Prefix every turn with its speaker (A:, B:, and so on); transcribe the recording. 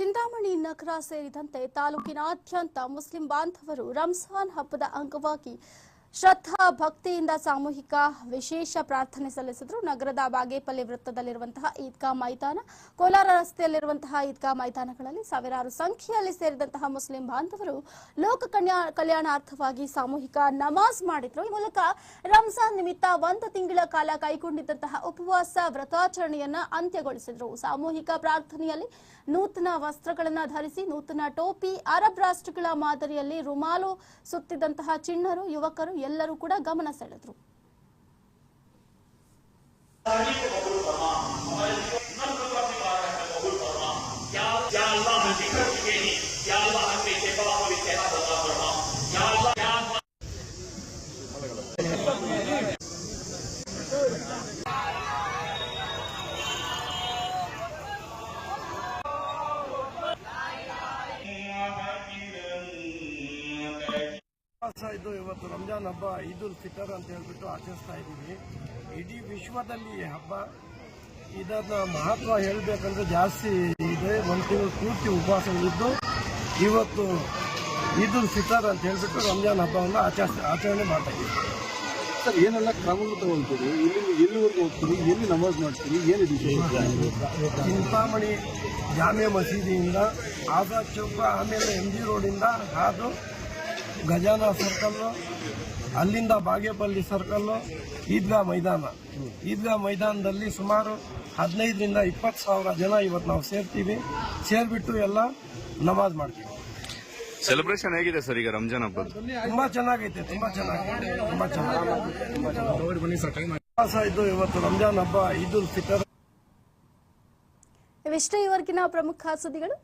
A: ಚಿಂತಾಮಣಿ ನಗರ ಸೇರಿದಂತೆ ತಾಲೂಕಿನಾದ್ಯಂತ ಮುಸ್ಲಿಂ ಬಾಂಧವರು ರಂಜಾನ್ ಹಬ್ಬದ ಅಂಗವಾಗಿ ಶ್ರದ್ಧಾ ಭಕ್ತಿಯಿಂದ ಸಾಮೂಹಿಕ ವಿಶೇಷ ಪ್ರಾರ್ಥನೆ ಸಲ್ಲಿಸಿದ್ರು. ನಗರದ ಬಾಗೇಪಲ್ಲಿ ವೃತ್ತದಲ್ಲಿರುವಂತಹ ಈದ್ಗಾ ಮೈದಾನ, ಕೋಲಾರ ರಸ್ತೆಯಲ್ಲಿರುವಂತಹ ಈದ್ಗಾ ಮೈದಾನಗಳಲ್ಲಿ ಸಾವಿರಾರು ಸಂಖ್ಯೆಯಲ್ಲಿ ಸೇರಿದಂತಹ ಮುಸ್ಲಿಂ ಬಾಂಧವರು ಲೋಕ ಕಲ್ಯಾಣಾರ್ಥವಾಗಿ ಸಾಮೂಹಿಕ ನಮಾಜ್ ಮಾಡಿದ್ರು. ಈ ಮೂಲಕ ರಂಜಾನ್ ನಿಮಿತ್ತ ಒಂದು ತಿಂಗಳ ಕಾಲ ಕೈಗೊಂಡಿದ್ದಂತಹ ಉಪವಾಸ ವ್ರತಾಚರಣೆಯನ್ನ ಅಂತ್ಯಗೊಳಿಸಿದ್ರು. ಸಾಮೂಹಿಕ ಪ್ರಾರ್ಥನೆಯಲ್ಲಿ ನೂತನ ವಸ್ತ್ರಗಳನ್ನ ಧರಿಸಿ ನೂತನ ಟೋಪಿ, ಅರಬ್ ರಾಷ್ಟ್ರಗಳ ಮಾದರಿಯಲ್ಲಿ ರುಮಾಲು ಸುತ್ತಿದಂತಹ ಚಿಣ್ಣರು, ಯುವಕರು ಎಲ್ಲರೂ ಕೂಡ ಗಮನ ಸೆಳೆದ್ರು.
B: ಉಪವಾಸ ಇದು ಇವತ್ತು ರಂಜಾನ್ ಹಬ್ಬ ಈದ್ ಉಲ್ ಫಿತರ್ ಅಂತ ಹೇಳ್ಬಿಟ್ಟು ಆಚರಿಸ್ತಾ ಇದ್ದೀವಿ. ಇಡೀ ವಿಶ್ವದಲ್ಲಿ ಈ ಹಬ್ಬ ಇದನ್ನ ಮಹತ್ವ ಹೇಳಬೇಕಂದ್ರೆ ಜಾಸ್ತಿ ಇದೆ. ಒಂದು ತಿಂಗಳು ಪೂರ್ತಿ ಉಪವಾಸ ಇದ್ದು ಇವತ್ತು ಈದ್ ಉಲ್ ಫಿತರ್ ಅಂತ ಹೇಳ್ಬಿಟ್ಟು ರಂಜಾನ್ ಹಬ್ಬವನ್ನು ಆಚರಿಸ್ ಆಚರಣೆ ಮಾಡ್ತಾ ಇದ್ದೀವಿ.
C: ಸರ್ ಏನೆಲ್ಲ ಕ್ರಮಗಳು ತಗೊಳ್ತೀರಿ ಇಲ್ಲಿ ಎಲ್ಲಿವರೆಗೂ ಹೋಗ್ತೀರಿ? ಎಲ್ಲಿ ನಮಾಜ್ ಮಾಡ್ತೀವಿ ಏನು
B: ಚಿಂತಾಮಣಿ ಜಾಮಿಯಾ ಮಸೀದಿಯಿಂದ ಆಜಾದ್ ಚೌಕ ಆಮೇಲೆ ಎಂ ಜಿ ರೋಡಿಂದ ಹಾದು ಗಜಾನ ಸರ್ಕಲ್ಲು ಅಲ್ಲಿಂದ ಬಾಗೇಪಲ್ಲಿ ಸರ್ಕಲ್ಲು ಈದ್ಗಾ ಮೈದಾನ. ಈದ್ಗಾ ಮೈದಾನದಲ್ಲಿ ಸುಮಾರು ಹದಿನೈದರಿಂದ ಇಪ್ಪತ್ತು ಸಾವಿರ ಜನ ಇವತ್ತು ನಾವು ಸೇರ್ತೀವಿ. ಸೇರ್ಬಿಟ್ಟು ಎಲ್ಲ ನಮಾಜ್ ಮಾಡ್ತೀವಿ.
D: ಸೆಲೆಬ್ರೇಷನ್ ಹೇಗಿದೆ ಸರ್ ಈಗ ರಂಜಾನ್ ಹಬ್ಬ
B: ತುಂಬಾ ಚೆನ್ನಾಗೈತೆ ತುಂಬಾ ಚೆನ್ನಾಗಿದೆ ತುಂಬಾ ಇದ್ದು ಇವತ್ತು ರಂಜಾನ್ ಹಬ್ಬ ಇದು ಉಲ್ ಫಿತರ್.
A: ಇವಿಷ್ಟೇ ಇವರೆಗಿನ ಪ್ರಮುಖ ಸುದ್ದಿಗಳು.